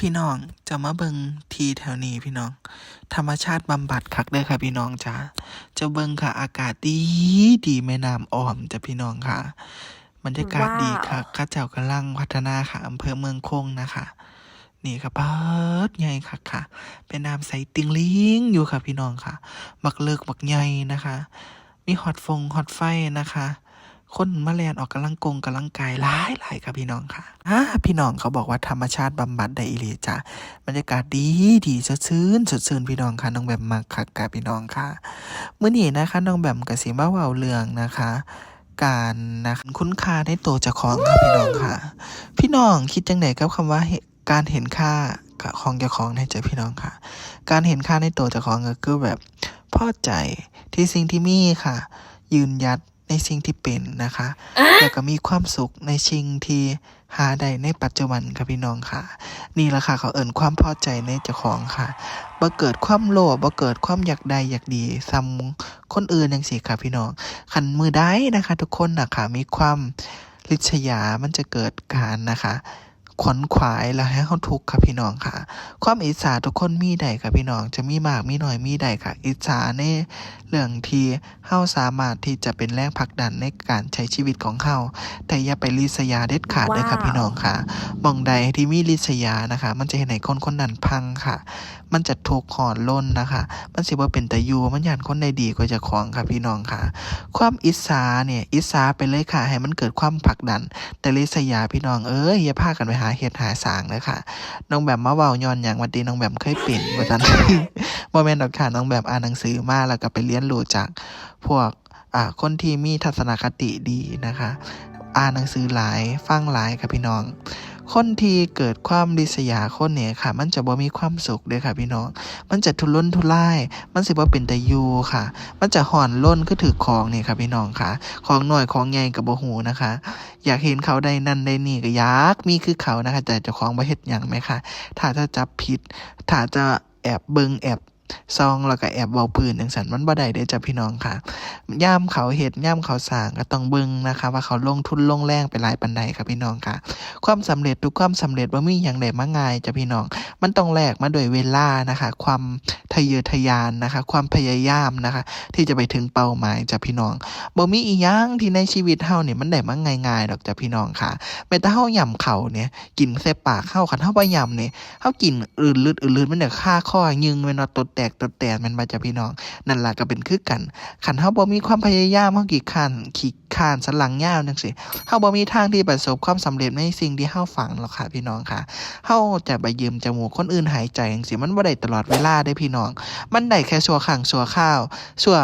พี่น้องจะมาเบิงทีแถวนี้พี่น้อง ธรรมชาติบำบัดคักเด้อค่ะพี่น้องจ้าจะเบิงค่ะอากาศดีดีแม่น้ำอ้อมจ้ะพี่น้องค่ะบรรยากาศว้าวดีค่ะข้าเจ้ากำลังพัฒนาค่ะอำเภอเมืองคงนะคะ นี่ค่ะเปิดใหญ่ค่ะค่ะ เป็นน้ำใสติงลิงอยู่ค่ะพี่น้องค่ะ บักเลิกบักใหญ่นะคะ มีฮอตฟงฮอตไฟนะคะ คนมาแลนออกกำลังกงกำลังกายหลายหลายครับพี่น้องค่ะอ่าพี่น้องเขาบอกว่าธรรมชาติบำบัดได้อีหลีจ้ะบรรยากาศดีดีสดชื่นสดชื่นพี่น้องค่ะน้องแบมมักคักกับพี่น้องค่ะเมื่อนี้นะคะน้องแบมกับสีมาเวาเรืองนะคะการนะคุ้นค่าในตัวเจ้าของค่ะพี่น้องค่ะ พี่น้องคิดจังไหนกับคำว่าการเห็นค่าของเจ้าของในใจพี่น้องค่ะ การเห็นค่าในตัวเจ้าของก็คือแบบพอใจที่สิ่งที่มีค่ะ ยืนยัด ในสิ่งที่เป็นนะคะ แล้วก็มีความสุขในสิ่งที่หาได้ในปัจจุบันค่ะพี่น้องค่ะ นี่แหละค่ะเขาเอิ่นความพอใจในเจ้าของค่ะบ่เกิดความโลภบ่เกิดความอยากใดอยากดีซ้ำคนอื่นจังซี่ค่ะพี่น้องคันมือได้นะคะ ทุกคนนะคะมีความริษยามันจะเกิดการนะคะ ขวนขวายแล้วให้เขาทุกข์ค่ะพี่น้องค่ะ ความอิจฉาทุกคนมีได้ค่ะพี่น้องจะมีมากมีน้อยมีได้ค่ะ อิจฉาในเรื่องที่เฮาสามารถที่จะเป็นแรงผลักดันในการใช้ชีวิตของเฮาแต่อย่าไปริษยาเด็ดขาดเลยค่ะพี่น้องค่ะมองใดที่มีริษยานะคะ มันจะเห็นให้คนคนนั้นพังค่ะ มันจะทุกข์หอนล้นนะคะ มันสิว่าเป็นแต่ยูมันยานคนใดดีกว่าจะของค่ะพี่น้องค่ะ ความอิจฉาเนี่ยอิจฉาไปเลยค่ะให้มันเกิดความผลักดัน แต่ริษยาพี่น้องเอ้ยอย่าพากันไปหาเฮ็ดหาสางเลยค่ะน้องแบบมาเว้าย้อนอย่างวันดีน้องแบบเคยเป็นว่าซั่นโมเมนต์ดอกค่ะน้องแบบอ่านหนังสือมาแล้วก็ไปเรียนรู้จากพวกอ่าคนที่มีทัศนคติดีนะคะ อ่านหนังสือหลายฟังหลายค่ะพี่น้อง คนที่เกิดความริษยาคนเนี่ยค่ะ มันจะบ่มีความสุขเด้อค่ะพี่น้อง มันจะทุรนทุราย มันสิบ่เป็นตะยูค่ะ มันจะห่อนล้นคือถือของเนี่ยค่ะพี่น้องค่ะ ของหน่อยของใหญ่กับบ่หูนะคะ อยากเห็นเขาได้นั่นได้นี่ก็อยากมีคือเขานะคะ แต่เจ้าของบ่เฮ็ดหยังไหมคะถ้าจะจับผิด ถ้าจะแอบเบิงแอบซองแล้วก็แอบเว้าพื้นจังซั่นมันบ่ได้เด้จ้ะพี่น้องค่ะ ย่ามเขาเห็ดย่ามเขาสางก็ต้องเบิ่งนะคะ ว่าเขาลงทุนลงแรงไปหลายปันใดค่ะพี่น้องค่ะ ความสำเร็จทุกความสำเร็จว่ามีอย่างได้มาง่ายจ้ะพี่น้อง มันต้องแลกมาด้วยเวลานะคะ ความ ทะเยอทะยานนะคะ ความพยายามนะคะ ที่จะไปถึงเป้าหมายจ้ะพี่น้องบ่มีอีหยังที่ในชีวิตเฮาเนี่ยมันได้มาง่ายๆดอกจ้ะพี่น้องค่ะแม้แต่เฮาย่ำเข่าเนี่ยกินใส่ปากเฮาคันเฮาบ่ย่ำนี่ยเฮากินอื่นลืดอื่นลืดมันเดี๋ยค่าข้อยึงแม่นว่าตดแตกตดแตนมันบ่จ้ะพี่น้อง นั่นล่ะก็เป็นคือกันคันเฮาบ่มีความพยายามเฮากี่คันขี้ขานสันหลังยาวจังซี่เฮาบ่มีทางที่ประสบความสำเร็จในสิ่งที่เฮาฝังหรอกค่ะพี่น้องค่ะเฮาจะไปยืมจมูกคนอื่นหายใจจังสิมันบ่ได้ตลอดเวลาได้พี่น้อง มันได้แค่ชั่วครั้งชั่วคราวชั่ว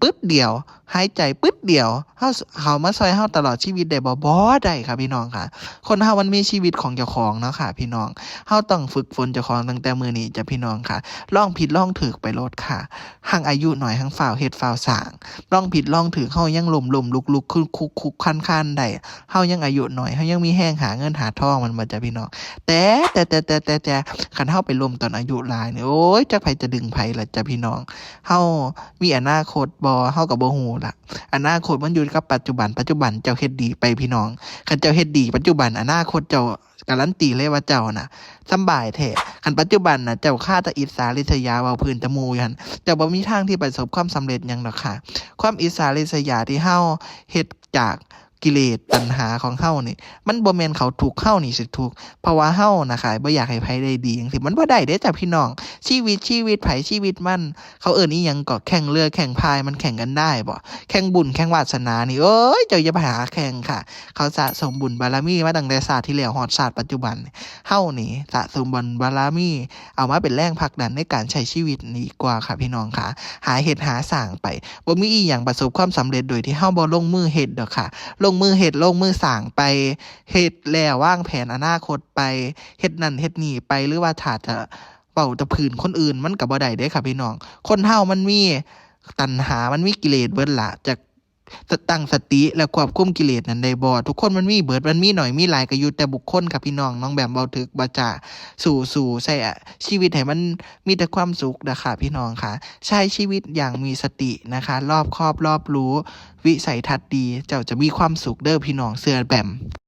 ปึ๊บเดียวหายใจปึ๊ดเดียวเฮาเขามาซอยเฮาตลอดชีวิตได้บ่บ่ได้ค่ะพี่น้องค่ะ คนเฮามันมีชีวิตของเจ้าของเนาะค่ะ พี่น้องเฮาต้องฝึกฝนเจ้าของตั้งแต่มือนี้จ้ะพี่น้องค่ะล่องผิดล่องถูกไปโลดค่ะห่างอายุหน่อยห่างฝ่าวเฮ็ดฝ่าวสางล่องผิดล่องถูกเฮายังล้มล้มลุกลุกคุกคุกคุกคันคันได้เฮายังอายุหน่อยเฮายังมีแห้งหาเงินหาทองมันบ่จ้ะพี่น้องแต่แต่แต่แต่แต่แต่คันเฮาไปล้มตอนอายุหลายนี่โอ้ยจักไผจะดึงไผล่ะจ้ะพี่น้องเฮามีอนาคตบ่เฮาก็บ่ฮู้ละอนาคตมันอยู่กับปัจจุบัน ปัจจุบันเจ้าเฮ็ดดีไปพี่น้องคันเจ้าเฮ็ดดี ปัจจุบันอนาคตเจ้าการันตีเลยว่าเจ้าน่ะสำบายแท้คันปัจจุบันน่ะเจ้าฆ่าตะอิสาริษยาเว้าพื้นตะมูยันเจ้าบ่มีทางที่ประสบความสำเร็จยังดอกค่ะ ความอิสาริษยาที่เฮาเฮ็ดจาก กิเลสตัณหาของเฮานี่มันบ่แม่นเขาถูกเฮานี่สิถูกเพราะว่าเฮานะคะบ่อยากให้ไผได้ดีจังซี่มันบ่ได้เด้จ้ะพี่น้อง ชีวิตชีวิตไผชีวิตมัน เขาเอิ้นอีหยังก็แข่งเรือแข่งพายมันแข่งกันได้บ่แข่งบุญแข่งวาสนานี่เอ้ยเจ้าอย่าไปหาแข่งค่ะ เขาสะสมบุญบารมีมาตั้งแต่ศาสตร์ที่แล้วฮอดศาสตร์ปัจจุบันเฮานี่สะสมบุญบารมีเอามาเป็นแรงผลักดันในการใช้ชีวิตนี่กว่าค่ะพี่น้องค่ะ หาเฮ็ดหาสร้างไปบ่มีอีหยังประสบความสำเร็จโดยที่เฮาบ่ลงมือเฮ็ดดอกค่ะลงมือเฮ็ดลงมือสร้างไปเฮ็ดแล้ววางแผนอนาคตไปเฮ็ดนั่นเฮ็ดนี่ไปหรือว่าถ้าจะเป่าจะผื่นคนอื่นมันกับบ่ได้เด้ค่ะพี่น้อง คนเฮามันมีตัณหามันมีกิเลสเบิดละจาก ตั้งสติและควบคุมกิเลสนั้นได้บ่ทุกคนมันมีเบิดมันมีหน่อยมีหลายก็อยู่แต่บุคคลกับพี่น้องน้องแบมเบาถึกบาจ่าสู่สู่ใช่อะชีวิตให้มันมีแต่ความสุขนะคะพี่น้องค่ะ ใช้ชีวิตอย่างมีสตินะคะ รอบครอบรอบรู้ วิสัยทัศน์ดี เจ้าจะมีความสุขเด้อพี่น้องเสือแบม